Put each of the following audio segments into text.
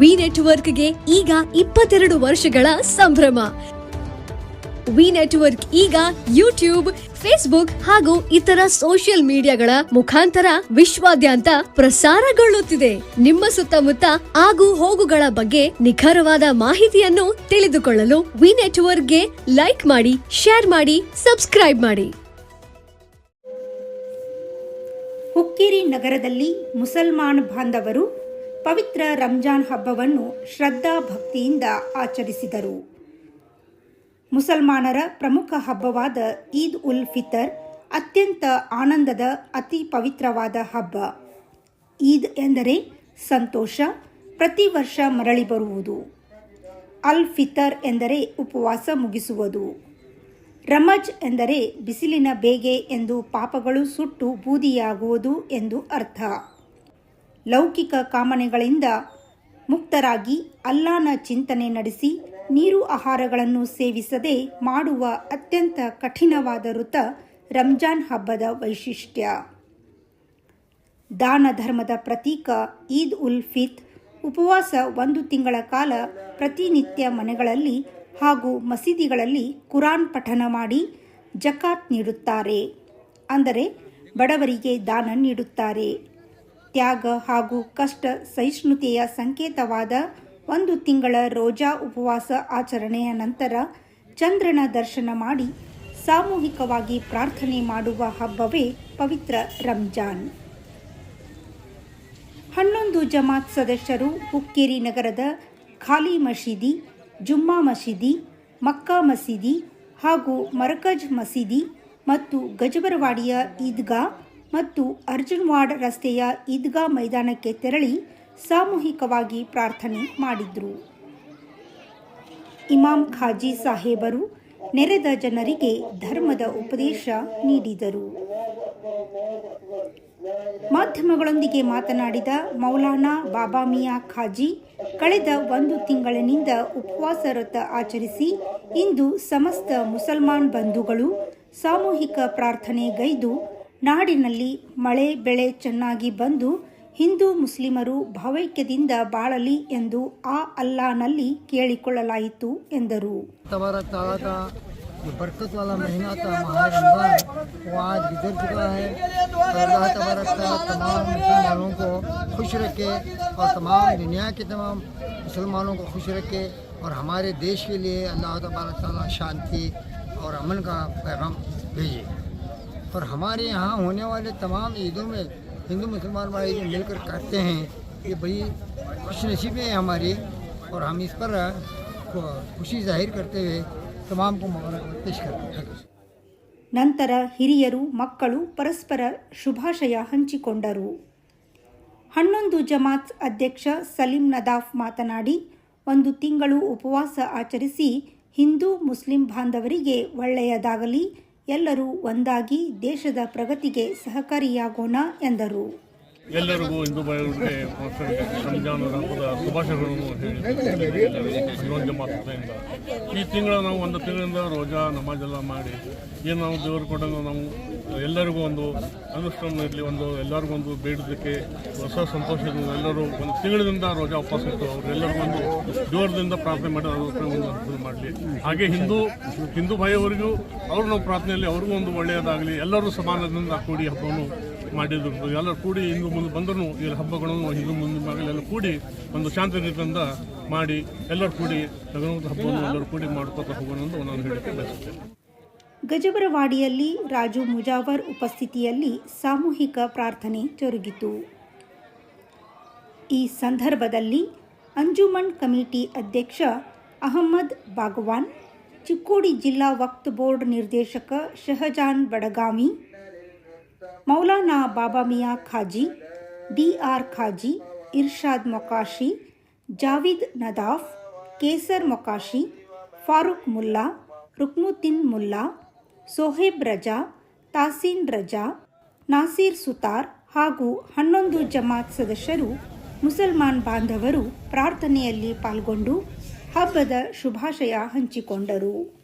V ನೆಟ್ವರ್ಕ್ಗೆ ಈಗ ಇಪ್ಪತ್ತೆರಡು ವರ್ಷಗಳ ಸಂಭ್ರಮ. ವಿ ನೆಟ್ವರ್ಕ್ ಈಗ ಯೂಟ್ಯೂಬ್, ಫೇಸ್ಬುಕ್ ಹಾಗೂ ಇತರ ಸೋಷಿಯಲ್ ಮೀಡಿಯಾಗಳ ಮುಖಾಂತರ ವಿಶ್ವಾದ್ಯಂತ ಪ್ರಸಾರಗೊಳ್ಳುತ್ತಿದೆ. ನಿಮ್ಮ ಸುತ್ತಮುತ್ತ ಆಗು ಹೋಗುಗಳ ಬಗ್ಗೆ ನಿಖರವಾದ ಮಾಹಿತಿಯನ್ನು ತಿಳಿದುಕೊಳ್ಳಲು ವಿ ನೆಟ್ವರ್ಕ್ಗೆ ಲೈಕ್ ಮಾಡಿ, ಶೇರ್ ಮಾಡಿ, ಸಬ್ಸ್ಕ್ರೈಬ್ ಮಾಡಿ. ಹುಕ್ಕೇರಿ ನಗರದಲ್ಲಿ ಮುಸಲ್ಮಾನ್ ಬಾಂಧವರು ಪವಿತ್ರ ರಂಜಾನ್ ಹಬ್ಬವನ್ನು ಶ್ರದ್ಧಾ ಭಕ್ತಿಯಿಂದ ಆಚರಿಸಿದರು. ಮುಸಲ್ಮಾನರ ಪ್ರಮುಖ ಹಬ್ಬವಾದ ಈದ್ ಉಲ್ ಫಿತರ್ ಅತ್ಯಂತ ಆನಂದದ ಅತಿ ಪವಿತ್ರವಾದ ಹಬ್ಬ. ಈದ್ ಎಂದರೆ ಸಂತೋಷ, ಪ್ರತಿ ವರ್ಷ ಮರಳಿ ಬರುವುದು. ಅಲ್ ಫಿತರ್ ಎಂದರೆ ಉಪವಾಸ ಮುಗಿಸುವುದು. ರಮಜ್ ಎಂದರೆ ಬಿಸಿಲಿನ ಬೇಗೆ ಎಂದು ಪಾಪಗಳು ಸುಟ್ಟು ಬೂದಿಯಾಗುವುದು ಎಂದು ಅರ್ಥ. ಲೌಕಿಕ ಕಾಮನೆಗಳಿಂದ ಮುಕ್ತರಾಗಿ ಅಲ್ಲಾನ ಚಿಂತನೆ ನಡೆಸಿ ನೀರು ಆಹಾರಗಳನ್ನು ಸೇವಿಸದೆ ಮಾಡುವ ಅತ್ಯಂತ ಕಠಿಣವಾದ ಋತ ರಂಜಾನ್ ಹಬ್ಬದ ವೈಶಿಷ್ಟ್ಯ. ದಾನ ಧರ್ಮದ ಪ್ರತೀಕ ಈದ್ ಉಲ್ ಫಿತ್ ಉಪವಾಸ ಒಂದು ತಿಂಗಳ ಕಾಲ ಪ್ರತಿನಿತ್ಯ ಮನೆಗಳಲ್ಲಿ ಹಾಗೂ ಮಸೀದಿಗಳಲ್ಲಿ ಕುರಾನ್ ಪಠನ ಮಾಡಿ ಜಕಾತ್ ನೀಡುತ್ತಾರೆ. ಅಂದರೆ ಬಡವರಿಗೆ ದಾನ ನೀಡುತ್ತಾರೆ. ತ್ಯಾಗ ಹಾಗೂ ಕಷ್ಟ ಸಹಿಷ್ಣುತೆಯ ಸಂಕೇತವಾದ ಒಂದು ತಿಂಗಳ ರೋಜಾ ಉಪವಾಸ ಆಚರಣೆಯ ನಂತರ ಚಂದ್ರನ ದರ್ಶನ ಮಾಡಿ ಸಾಮೂಹಿಕವಾಗಿ ಪ್ರಾರ್ಥನೆ ಮಾಡುವ ಹಬ್ಬವೇ ಪವಿತ್ರ ರಂಜಾನ್. ಹನ್ನೊಂದು ಜಮಾತ್ ಸದಸ್ಯರು ಹುಕ್ಕೇರಿ ನಗರದ ಖಾಲಿ ಮಸೀದಿ, ಜುಮ್ಮಾ ಮಸೀದಿ, ಮಕ್ಕಾ ಮಸೀದಿ ಹಾಗೂ ಮರಕಜ್ ಮಸೀದಿ ಮತ್ತು ಗಜಬರವಾಡಿಯ ಈದ್ಗಾ ಮತ್ತು ಅರ್ಜುನ್ವಾಡ್ ರಸ್ತೆಯ ಈದ್ಗಾ ಮೈದಾನಕ್ಕೆ ತೆರಳಿ ಸಾಮೂಹಿಕವಾಗಿ ಪ್ರಾರ್ಥನೆ ಮಾಡಿದ್ರು. ಇಮಾಮ್ ಖಾಜಿ ಸಾಹೇಬರು ನೆರೆದ ಜನರಿಗೆ ಧರ್ಮದ ಉಪದೇಶ ನೀಡಿದರು. ಮಾಧ್ಯಮಗಳೊಂದಿಗೆ ಮಾತನಾಡಿದ ಮೌಲಾನಾ ಬಾಬಾ ಮಿಯಾ ಖಾಜಿ, ಕಳೆದ ಒಂದು ತಿಂಗಳಿನಿಂದ ಉಪವಾಸ ಆಚರಿಸಿ ಇಂದು ಸಮಸ್ತ ಮುಸಲ್ಮಾನ್ ಬಂಧುಗಳು ಸಾಮೂಹಿಕ ಪ್ರಾರ್ಥನೆಗೈದು ನಾಡಿನಲ್ಲಿ ಮಳೆ ಬೆಳೆ ಚೆನ್ನಾಗಿ ಬಂದು ಹಿಂದೂ ಮುಸ್ಲಿಮರು ಭಾವೈಕ್ಯದಿಂದ ಬಾಳಲಿ ಎಂದು ಆ ಅಲ್ಲಾನಲ್ಲಿ ಕೇಳಿಕೊಳ್ಳಲಾಯಿತು ಎಂದರು तबारक ताला का जो बरकत वाला महीना था माह रमज़ान वो आज गुजर चुका है और अल्लाह तबारक ताला तमाम मुसलमानों को खुश रखे और तमाम दुनिया के तमाम मुसलमानों को खुश रखे और हमारे देश के लिए अल्लाह तबारक ताला शांति और अमन का पैगाम भेजे और हमारे यहाँ होने वाले तमाम ईदों में हिंदू मुसलमान भाई जो मिलकर करते हैं ये बड़ी खुश नसीबी है हमारी और हम इस पर खुशी जाहिर करते हुए तमाम को मुबारकबाद पेश करते हैं ನಂತರ ಹಿರಿಯರು ಮಕ್ಕಳು ಪರಸ್ಪರ ಶುಭಾಶಯ ಹಂಚಿಕೊಂಡರು ಹನ್ನೊಂದು ಜಮಾತ್ ಅಧ್ಯಕ್ಷ ಸಲೀಂ ನದಾಫ್ ಮಾತನಾಡಿ ಒಂದು ತಿಂಗಳು ಉಪವಾಸ ಆಚರಿಸಿ ಹಿಂದೂ ಮುಸ್ಲಿಂ ಬಾಂಧವರಿಗೆ ಒಳ್ಳೆಯದಾಗಲಿ ಎಲ್ಲರೂ ಒಂದಾಗಿ ದೇಶದ ಪ್ರಗತಿಗೆ ಸಹಕಾರಿಯಾಗೋಣ ಎಂದರು. ಎಲ್ಲರಿಗೂ ಹಿಂದೂ ಬಾಯಿಗಳಿಗೆ ರಂಜಾನ್ ಹಬ್ಬದ ಶುಭಾಶಯಗಳನ್ನು ಹೇಳಿ. ಮಾತುಕತೆಯಿಂದ ಈ ತಿಂಗಳ ನಾವು ಒಂದು ತಿಂಗಳಿಂದ ರೋಜಾ ನಮಾಜೆಲ್ಲ ಮಾಡಿ, ಏನು ನಾವು ದೇವರು ಕೊಡೋದು ನಾವು ಎಲ್ಲರಿಗೂ ಒಂದು ಅನುಷ್ಠಾನ ಇರಲಿ, ಒಂದು ಎಲ್ಲರಿಗೂ ಒಂದು ಬೇಡೋದಕ್ಕೆ ಹೊಸ ಸಂತೋಷದಿಂದ ಎಲ್ಲರೂ ಒಂದು ತಿಂಗಳಿಂದ ರೋಜಾ ಉಪವಾಸ ಇತ್ತು ಅವರೆಲ್ಲರಿಗೂ ಒಂದು ದೇವರದಿಂದ ಪ್ರಾರ್ಥನೆ ಮಾಡಿ ಅದಕ್ಕೆ ಒಂದು ಅನುಕೂಲ ಮಾಡಲಿ. ಹಾಗೆ ಹಿಂದೂ ಹಿಂದೂ ಭಾಯಿಯವರಿಗೂ ಅವರು ನಾವು ಪ್ರಾರ್ಥನೆಯಲ್ಲಿ ಅವ್ರಿಗೂ ಒಂದು ಒಳ್ಳೆಯದಾಗಲಿ, ಎಲ್ಲರೂ ಸಮಾನದಿಂದ ಕೂಡಿ ಹಬ್ಬವನ್ನು ಮಾಡಿದ್ರು. ಎಲ್ಲರೂ ಕೂಡಿ ಹಿಂದೂ ಮುಂದೆ ಬಂದರೂ ಈ ಹಬ್ಬಗಳನ್ನು ಹಿಂದೂ ಮುಂದೆ ಮಗಳೆಲ್ಲ ಕೂಡಿ ಒಂದು ಶಾಂತಿ ರೀತಿಯಿಂದ ಮಾಡಿ ಎಲ್ಲರೂ ಕೂಡಿ ಗಣಪತಿ ಹಬ್ಬವನ್ನು ಎಲ್ಲರೂ ಕೂಡಿ ಮಾಡ್ಕೋತಾ ಹೋಗೋಣ ಅಂತ ನಾನು ಹೇಳಿಕೆ ಬಯಸುತ್ತೇನೆ. ಗಜಬರವಾಡಿಯಲ್ಲಿ ರಾಜು ಮುಜಾವರ್ ಉಪಸ್ಥಿತಿಯಲ್ಲಿ ಸಾಮೂಹಿಕ ಪ್ರಾರ್ಥನೆ ಜರುಗಿತು. ಈ ಸಂದರ್ಭದಲ್ಲಿ ಅಂಜುಮನ್ ಕಮಿಟಿ ಅಧ್ಯಕ್ಷ ಅಹಮ್ಮದ್ ಬಾಗವಾನ್, ಚಿಕ್ಕೋಡಿ ಜಿಲ್ಲಾ ವಕ್ತ್ ಬೋರ್ಡ್ ನಿರ್ದೇಶಕ ಶಹಜಾನ್ ಬಡಗಾಮಿ ಮೌಲಾನಾ ಬಾಬಾ ಮಿಯಾ ಖಾಜಿ ಡಿ ಆರ್ ಖಾಜಿ, ಇರ್ಷಾದ್ ಮೊಕಾಶಿ, ಜಾವಿದ್ ನದಾಫ್, ಕೇಸರ್ ಮೊಕಾಶಿ, ಫಾರೂಕ್ ಮುಲ್ಲಾ, ರುಕ್ಮುದ್ದೀನ್ ಮುಲ್ಲಾ, ಸೋಹೇಬ್ ರಜಾ, ತಾಸೀನ್ ರಜಾ, ನಾಸೀರ್ ಸುತಾರ್ ಹಾಗೂ ಹನ್ನೊಂದು ಜಮಾತ್ ಸದಸ್ಯರು, ಮುಸಲ್ಮಾನ್ ಬಾಂಧವರು ಪ್ರಾರ್ಥನೆಯಲ್ಲಿ ಪಾಲ್ಗೊಂಡು ಹಬ್ಬದ ಶುಭಾಶಯ ಹಂಚಿಕೊಂಡರು.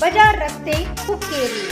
बाज़ार रखते हुक्केरी।